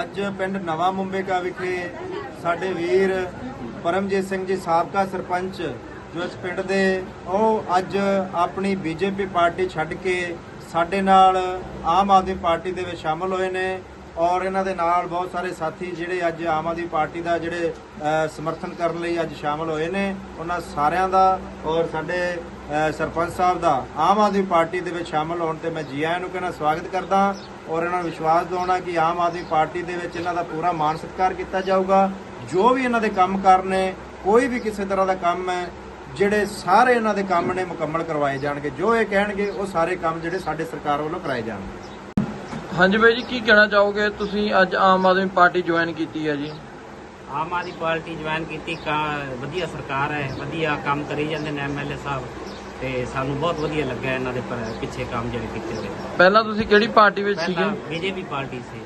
ਅੱਜ ਪਿੰਡ ਨਵਾਂ ਮੁੰਬੇਕਾ ਵਿਖੇ ਸਾਡੇ ਵੀਰ ਪਰਮਜੀਤ ਸਿੰਘ ਜੀ ਸਾਬਕਾ ਸਰਪੰਚ ਜੋ ਇਸ ਪਿੰਡ ਦੇ, ਉਹ ਅੱਜ ਆਪਣੀ ਬੀਜੇਪੀ ਪਾਰਟੀ ਛੱਡ ਕੇ ਸਾਡੇ ਨਾਲ ਆਮ ਆਦਮੀ ਪਾਰਟੀ ਦੇ ਵਿੱਚ ਸ਼ਾਮਲ ਹੋਏ ਨੇ। ਔਰ ਇਹਨਾਂ ਦੇ ਨਾਲ ਬਹੁਤ ਸਾਰੇ ਸਾਥੀ ਜਿਹੜੇ ਅੱਜ ਆਮ ਆਦਮੀ ਪਾਰਟੀ ਦਾ ਜਿਹੜੇ ਸਮਰਥਨ ਕਰਨ ਲਈ ਅੱਜ ਸ਼ਾਮਲ ਹੋਏ ਨੇ, ਉਹਨਾਂ ਸਾਰਿਆਂ ਦਾ ਔਰ ਸਾਡੇ ਸਰਪੰਚ ਸਾਹਿਬ ਦਾ ਆਮ ਆਦਮੀ ਪਾਰਟੀ ਦੇ ਵਿੱਚ ਸ਼ਾਮਲ ਹੋਣ ਤੇ ਮੈਂ ਜੀ ਆਇਆਂ ਨੂੰ ਕਹਿੰਦਾ ਸਵਾਗਤ ਕਰਦਾ ਔਰ ਇਹਨਾਂ ਨੂੰ ਵਿਸ਼ਵਾਸ ਦਿਵਾਉਣਾ ਕਿ ਆਮ ਆਦਮੀ ਪਾਰਟੀ ਦੇ ਵਿੱਚ ਇਹਨਾਂ ਦਾ ਪੂਰਾ ਮਾਣ ਸਤਿਕਾਰ ਕੀਤਾ ਜਾਊਗਾ। ਜੋ ਵੀ ਇਹਨਾਂ ਦੇ ਕੰਮ ਕਰਨੇ ਕੋਈ ਵੀ ਕਿਸੇ ਤਰ੍ਹਾਂ ਦਾ ਕੰਮ ਹੈ, ਜਿਹੜੇ ਸਾਰੇ ਇਹਨਾਂ ਦੇ ਕੰਮ ਨੇ ਮੁਕੰਮਲ ਕਰਵਾਏ ਜਾਣਗੇ। ਜੋ ਇਹ ਕਹਿਣਗੇ, ਉਹ ਸਾਰੇ ਕੰਮ ਜਿਹੜੇ ਸਾਡੇ ਸਰਕਾਰ ਵੱਲੋਂ ਕਰਾਏ ਜਾਣਗੇ। ਹਾਂਜੀ ਬਾਈ ਜੀ ਕੀ ਕਹਿਣਾ ਚਾਹੋਗੇ? ਤੁਸੀਂ ਅੱਜ ਆਮ ਆਦਮੀ ਪਾਰਟੀ ਜੁਆਇਨ ਕੀਤੀ ਹੈ ਜੀ। ਆਮ ਆਦਮੀ ਪਾਰਟੀ ਜੁਆਇਨ ਕੀਤੀ ਕਾ ਵਧੀਆ ਸਰਕਾਰ ਹੈ ਵਧੀਆ ਕੰਮ ਕਰੀ ਜਾਂਦੇ ਨੇ ਐਮਐਲਏ ਸਾਹਿਬ। ਤੇ ਸਾਨੂੰ ਬਹੁਤ ਵਧੀਆ ਲੱਗਾ ਇਹਨਾਂ ਦੇ ਪਿੱਛੇ ਕੰਮ ਜਿਹੜੇ ਕੀਤੇ ਹੋਏ। ਪਹਿਲਾਂ ਤੁਸੀਂ ਕਿਹੜੀ ਪਾਰਟੀ ਵਿੱਚ ਸੀਗੇ? ਬੀਜੇਪੀ ਪਾਰਟੀ ਸੀ।